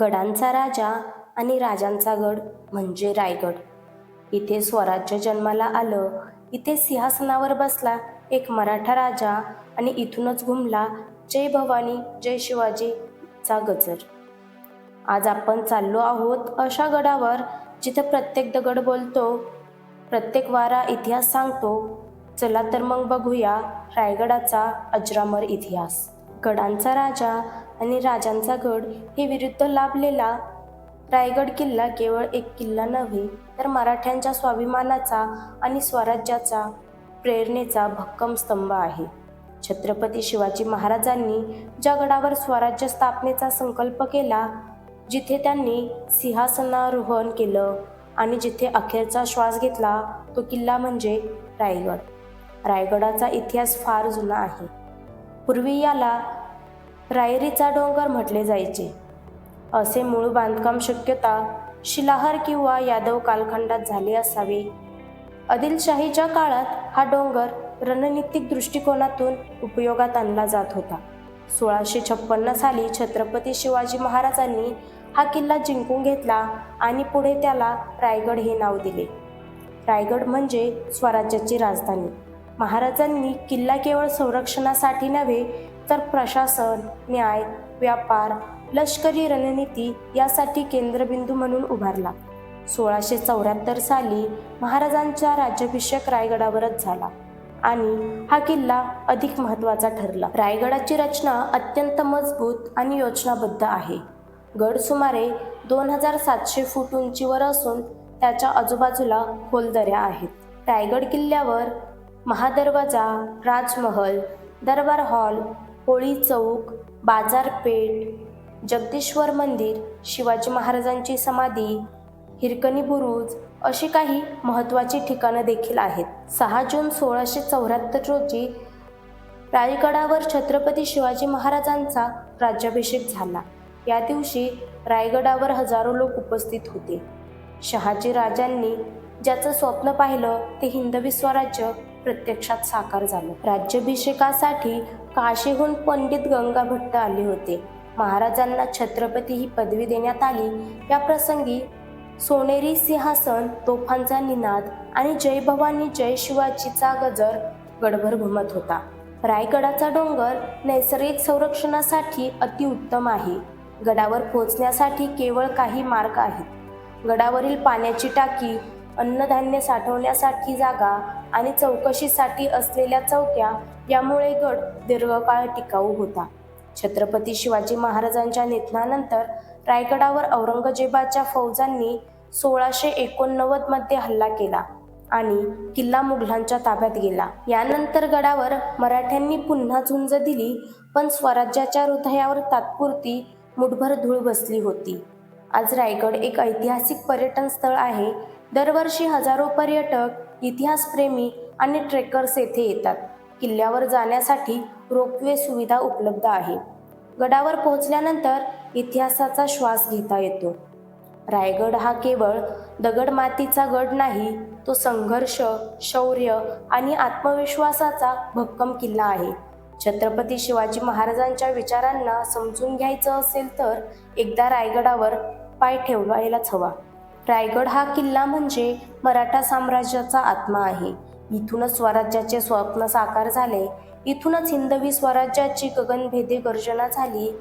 गडांचा राजा आणि राजांचा गड म्हणजे रायगड. इथे स्वराज्य जन्माला आलं इथे सिंहासनावर बसला एक मराठा राजा आणि इथूनच घुमला जय भवानी जय शिवाजीचा गजर. आज आपण चाललो आहोत अशा गडावर जिथे प्रत्येक दगड बोलतो प्रत्येक वारा इतिहास सांगतो. चला तर मग बघूया रायगडाचा अजरामर इतिहास. गडांचा राजा आणि राजांचा गड हे विरुद्ध लाभलेला रायगड किल्ला केवळ एक किल्ला नव्हे तर मराठ्यांच्या स्वाभिमानाचा आणि स्वराज्याचा प्रेरणेचा भक्कम स्तंभ आहे. छत्रपती शिवाजी महाराजांनी ज्या गडावर स्वराज्य स्थापनेचा संकल्प केला जिथे त्यांनी सिंहासनारोहण केलं आणि जिथे अखेरचा श्वास घेतला तो किल्ला म्हणजे रायगड. रायगडाचा इतिहास फार जुना आहे. पूर्वी याला रायरीचा डोंगर म्हटले जायचे. असे मूळ बांधकाम शक्यता शिलाहार किंवा यादव कालखंडात झाले असावे. आदिलशाहीच्या काळात हा डोंगर रणनीतिक दृष्टिकोनातून उपयोगात आणला जात होता. सोळाशे छप्पन्न साली छत्रपती शिवाजी महाराजांनी हा किल्ला जिंकून घेतला आणि पुढे त्याला रायगड हे नाव दिले. रायगड म्हणजे स्वराज्याची राजधानी. महाराजांनी किल्ला केवळ संरक्षणासाठी नव्हे तर प्रशासन न्याय व्यापार लष्करी रणनीती यासाठी केंद्रबिंदू म्हणून उभारला. सोळाशे चौऱ्याहत्तर साली महाराजांचा राज्याभिषेक रायगडावरच झाला आणि हा किल्ला अधिक महत्त्वाचा ठरला. रायगडाची रचना अत्यंत मजबूत आणि योजनाबद्ध आहे. गड सुमारे दोन हजार सातशे फूट उंचीवर असून त्याच्या आजूबाजूला खोल दऱ्या आहेत. रायगड किल्ल्यावर महादरवाजा राजमहल दरबार हॉल होळी चौक बाजारपेठ जगदीश्वर मंदिर शिवाजी महाराजांची समाधी हिरकणी बुरुज अशी काही महत्त्वाची ठिकाणं देखील आहेत. सहा जून सोळाशे चौऱ्याहत्तर रोजी रायगडावर छत्रपती शिवाजी महाराजांचा राज्याभिषेक झाला. या दिवशी रायगडावर हजारो लोक उपस्थित होते. शहाजी राजांनी ज्याचं स्वप्न पाहिलं ते हिंदवी स्वराज्य प्रत्यक्षात साकार झालं. राज्याभिषेकासाठी काशीहून पंडित गंगाभट्ट आले होते. महाराजांना छत्रपती ही पदवी देण्यात आली. या प्रसंगी सोनेरी सिंहासन तोफांचा निनाद आणि जय भवानी जय शिवाजीचा गजर गडभर घुमत होता. रायगडाचा डोंगर नैसर्गिक संरक्षणासाठी अतिउत्तम आहे. गडावर पोहोचण्यासाठी केवळ काही मार्ग आहेत. गडावरील पाण्याची टाकी अन्नधान्य साठवण्यासाठी जागा आणि चौकशीसाठी असलेल्या चौक्या यामुळे गड दीर्घकाळ टिकाऊ होता. छत्रपती शिवाजी महाराजांच्या निधनानंतर रायगडावर औरंगजेबाच्या फौजांनी सोळाशे एकोणनव्वदमध्ये हल्ला केला आणि किल्ला मुघलांच्या ताब्यात गेला. यानंतर गडावर मराठ्यांनी पुन्हा झुंज दिली पण स्वराज्याच्या हृदयावर तात्पुरती मुठभर धूळ बसली होती. आज रायगड एक ऐतिहासिक पर्यटन स्थळ आहे. दरवर्षी हजारो पर्यटक इतिहासप्रेमी आणि ट्रेकर्स येथे येतात. किल्ल्यावर जाण्यासाठी रोपवे सुविधा उपलब्ध आहे. गडावर पोहोचल्यानंतर इतिहासाचा श्वास घेता येतो. रायगड हा केवळ दगडमातीचा गड नाही तो संघर्ष शौर्य आणि आत्मविश्वासाचा भक्कम किल्ला आहे. छत्रपती शिवाजी महाराजांच्या विचारांना समजून घ्यायचं असेल तर एकदा रायगडावर पाय ठेवायलाच हवा रायगड हा किल्ला म्हणजे मराठा साम्राज्याचा आत्मा आहे. इथूनच स्वराज्याचे स्वप्न साकार झाले. इथूनच हिंदवी स्वराज्याची गगनभेदी गर्जना झाली.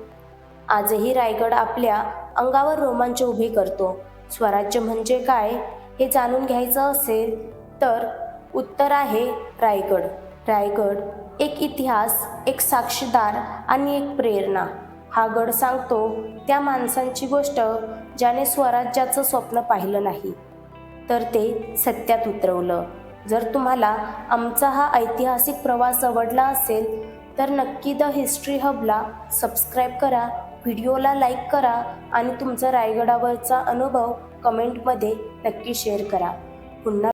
आजही रायगड आपल्या अंगावर रोमांच उभे करतो. स्वराज्य म्हणजे काय हे जाणून घ्यायचं असेल तर उत्तर आहे रायगड. रायगड एक इतिहास एक साक्षीदार आणि एक प्रेरणा. हा गड सांगतो त्या माणसांची गोष्ट ज्याने स्वराज्याचं स्वप्न पाहिलं नाही. तर ते सत्यात उतरवलं. जर तुम्हाला आमचा हा ऐतिहासिक प्रवास आवडला असेल तर नक्की द हिस्ट्री हबला सबस्क्राईब करा व्हिडिओला लाईक करा आणि तुमचा रायगडावरचा अनुभव कमेंटमध्ये नक्की शेअर करा. पुन्हा